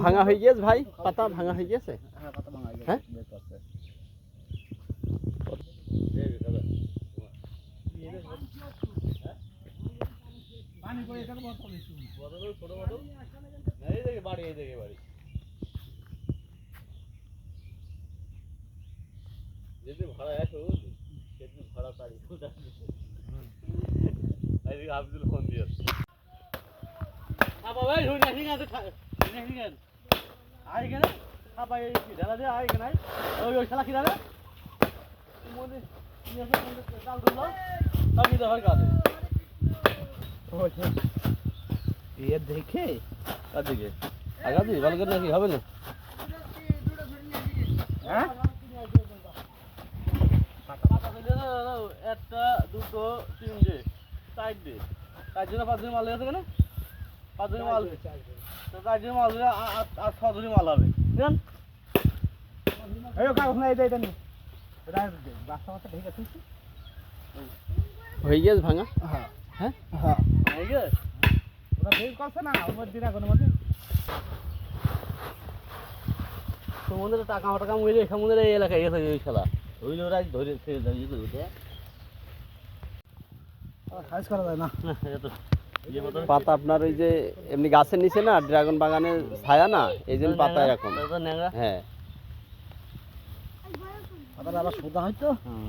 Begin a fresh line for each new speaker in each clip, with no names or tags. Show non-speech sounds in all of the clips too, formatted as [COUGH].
ভাঙা হয়ে গিয়েছে ভাই, পাতা ভাঙা হয়ে গিয়েছে
হ্যাঁ পাতা ভাঙা গেছে
হ্যাঁ?
বেশ আছে বাড়ি এই বাড়ি যদি ভাড়া আসো সেদিন ভাড়া এইদিকে আব্দুল ফোন দিয়েছে বাবা শুনে ঠিক আছে ঠিক আছে আই কেন আপা এই ঢালা দে আই কেন ওই ওই শালা কি মনে নিয়ে মনে চাল দিলো তাও কি দেওয়ার কাছে
এ দেখে?
কার দিকে? আগা ভালো করে নাকি হবে না?
হ্যাঁ
পাতা দিলে না, না, একটা দুটো তিনটে চারটে। চারজনে পাঁচজনে মাল লেগেছে কেন পাঁচজনে মাল। চারজনে মাল আর ছজনে মাল হবে। বুঝলেন?
হয়ে গিয়েছে ভাঙা?
হ্যাঁ।
হ্যাঁ? হ্যাঁ।
আছে
ওরা বের করছে না ওর দিন
তোমাদের। টাকা টাকা মরে সমুদ্রে এই এলাকায় গেছে ওই খেলা ওই ওরা ধরে ইয়ে করে
সাইজ করা যায় না।
না, এটা তো ইয়ে
পাতা আপনার ওই যে এমনি গাছের নিচে না ড্রাগন বাগানের ছায়া না এই জন্য পাতা এরকম হ্যাঁ।
পাতাটা আবার সোদা হয় তো। হুম।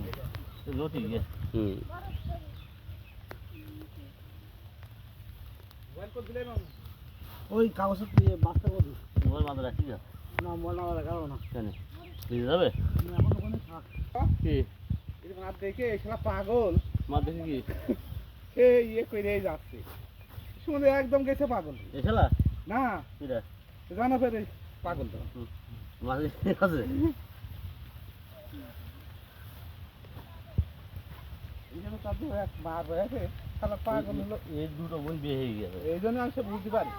লটি
হুম।
ওই কাগজের দিয়ে বাস্তা করবি
মোবাইল বাঁধা রাখি যা
না মনে না লাগাবো না।
কেন? বুঝে যাবে? কি
দেখে পাগল।
দেখি কি?
এ ইয়ে করে যাচ্ছে। শুনে একদম গেছে পাগল। না। জানা ফেরে পাগল তো।
মাছ আছে?
এই
এই দুটো বোন বিয়ে হয়ে গেছে।
এই জন্য আমি সে বুঝতে পারি।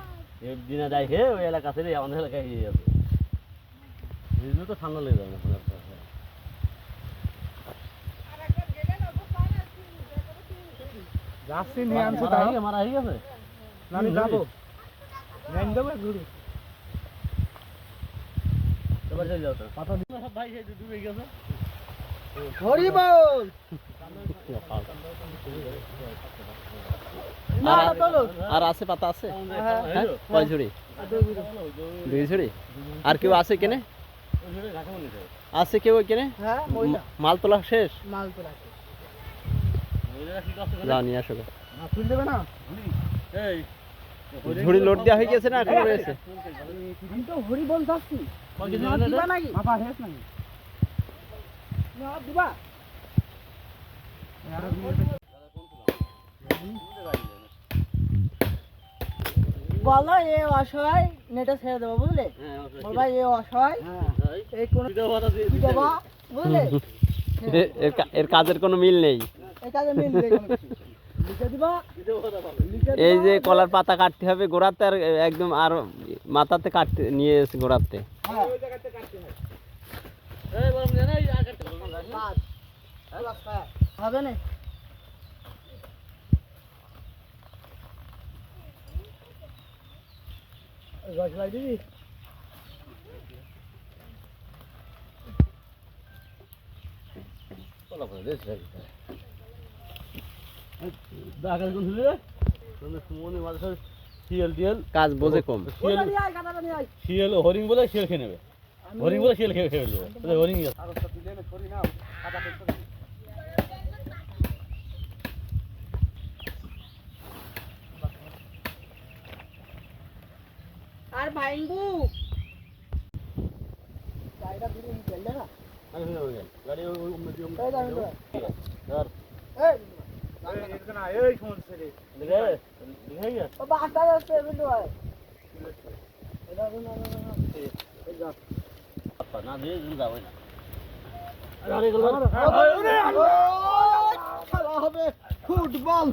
এর দিনে হে ওই এলাকা থেকে আমাদের এলাকায় হয়ে যাবে এই তো ঠান্ডা লেগে যাবে না কোনো একটা।
যাচ্ছি নিয়ে আনছে তাই
হয়ে হয়ে
আমি যাব। নেন দেবো ঘুরে
এবার চলে যাও তো। পাতা দিয়ে সব ভাই সেই ডুবে গেছে।
হরি বল!
আর- আর আছে পাতা আছে? হ্যাঁ। কয় ঝুড়ি দুই ঝুড়ি আর কেউ আছে কেনে? আছে কেউ কেনে
হ্যাঁ
মাল তোলা শেষ?
মাল তোলা
যাও নিয়ে আসো। গো।
তুল দেবে না?
এই
ঝুড়ি লোড দেওয়া হয়ে গেছে না এখন রয়েছে?
আমি তো হরি বল যাচ্ছি দিবা বলো এ অসহায় নেটে ছেড়ে দেবো বুঝলে?
হ্যাঁ,
ভাই এ অসহায়
এই,
কোন বুঝলে? [LAUGHS]
এর কাজের কোনো মিল নেই।
এই।
যে কলার পাতা কাটতে হবে গোড়াতে আর একদম আর মাথাতে কাটতে নিয়ে এসে গোড়াতে।
হ্যাঁ। হ্যাঁ। হবে না রস লাই দিবি
কলা করে দে, সেটা কি? এই, ডাকাত কোন ছিল রে? তোমরা সুমনে মাঝে সাঝে শিয়াল টিয়াল
কাজ বোঝে কম
শিয়াল হরিণ বলে শিয়াল খেয়ে নেবে হরিণ বলে শিয়াল খেয়ে খেয়ে নেবে তাহলে
ভাইঙ্গু
হয়ে গেল গাড়ি ওই ওই উন্নতি
এই দাঁড়ান তো
ধর।
এই না এই সমস্যা রে
দেখে দেখে গেছে?
ও বাসটা যাচ্ছে বিন্দু ভাই এটা না না না এই যা।
আপা না দিয়ে দিন যাবে না। আরে
খেলা হবে। ফুটবল।